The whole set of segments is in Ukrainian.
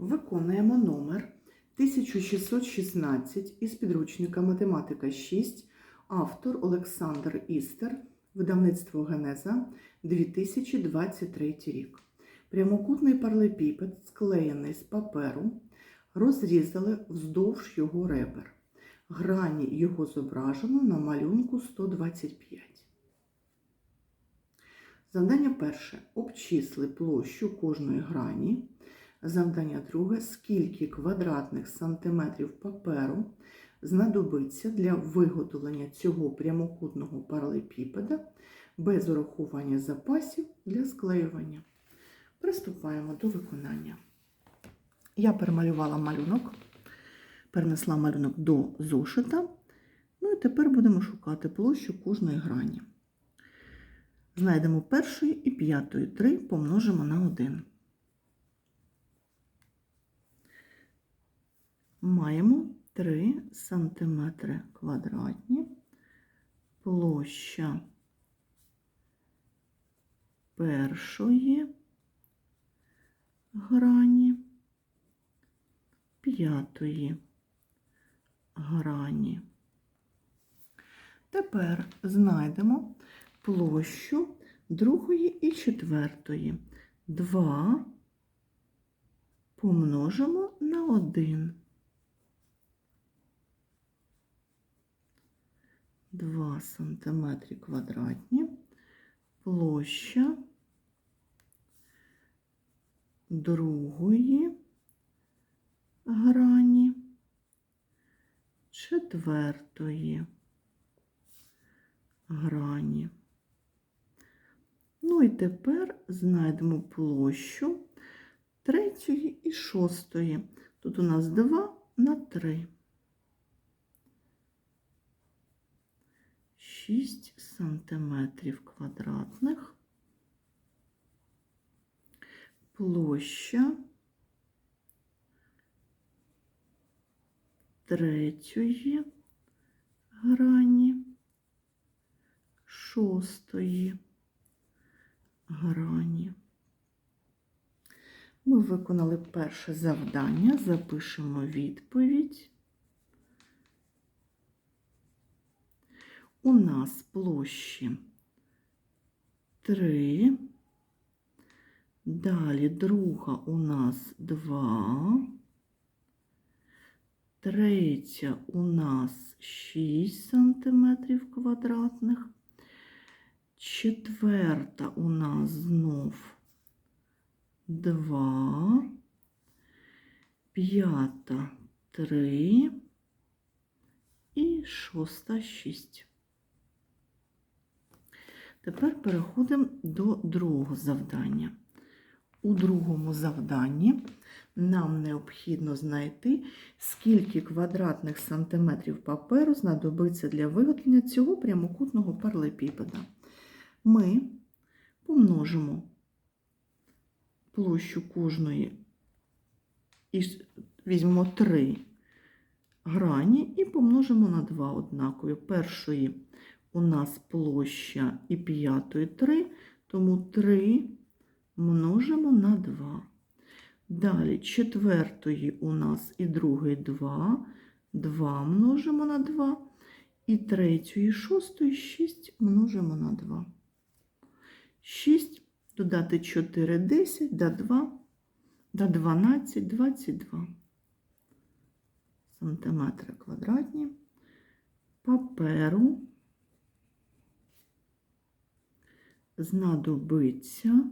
Виконуємо номер 1616 із підручника Математика 6, автор Олександр Істер, видавництво Генеза 2023 рік. Прямокутний паралепіпед, склеєний з паперу, розрізали вздовж його ребер. Грані його зображено на малюнку 125. Завдання перше. Обчисли площу кожної грані. Завдання друге. Скільки квадратних сантиметрів паперу знадобиться для виготовлення цього прямокутного паралепіпеда без урахування запасів для склеювання. Приступаємо до виконання. Я перемалювала малюнок, перенесла малюнок до зошита. Ну і тепер будемо шукати площу кожної грані. Знайдемо першої і п'ятої 3 помножимо на 1. Маємо 3 см квадратні. Площа першої грані, п'ятої грані. Тепер знайдемо площу другої і четвертої. 2 помножимо на 1. 2 сантиметри квадратні. Площа другої грані, четвертої грані. Ну і тепер знайдемо площу третьої і шостої. Тут у нас 2 на 3. 6 сантиметрів квадратних. Площа третьої грані, шостої грані. Ми виконали перше завдання, запишемо відповідь. У нас площі 3, далі друга у нас 2, третя у нас 6 сантиметрів квадратних, четверта у нас знов 2, п'ята 3 і шоста 6. Тепер переходимо до другого завдання. У другому завданні нам необхідно знайти, скільки квадратних сантиметрів паперу знадобиться для виготовлення цього прямокутного паралепіпеда. Ми помножимо площу кожної і візьмемо 3 грані і помножимо на 2 однакові. Першої у нас площа і п'ятої 3, тому 3 множимо на 2. Далі четвертої у нас і другої 2, 2 множимо на 2, і третьої, і шостої 6 множимо на 2. 6 додати 4, 10, до 2, до 12, 22 сантиметри квадратні паперу знадобиться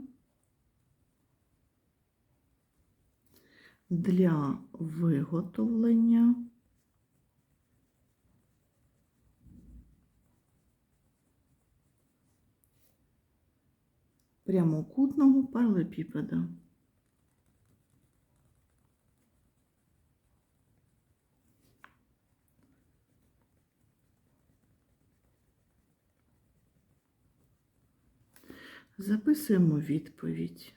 для виготовлення прямокутного паралепіпеда. Записуємо відповідь.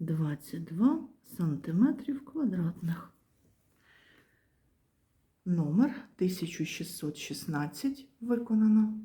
22 сантиметрів квадратних. Номер 1616 виконано.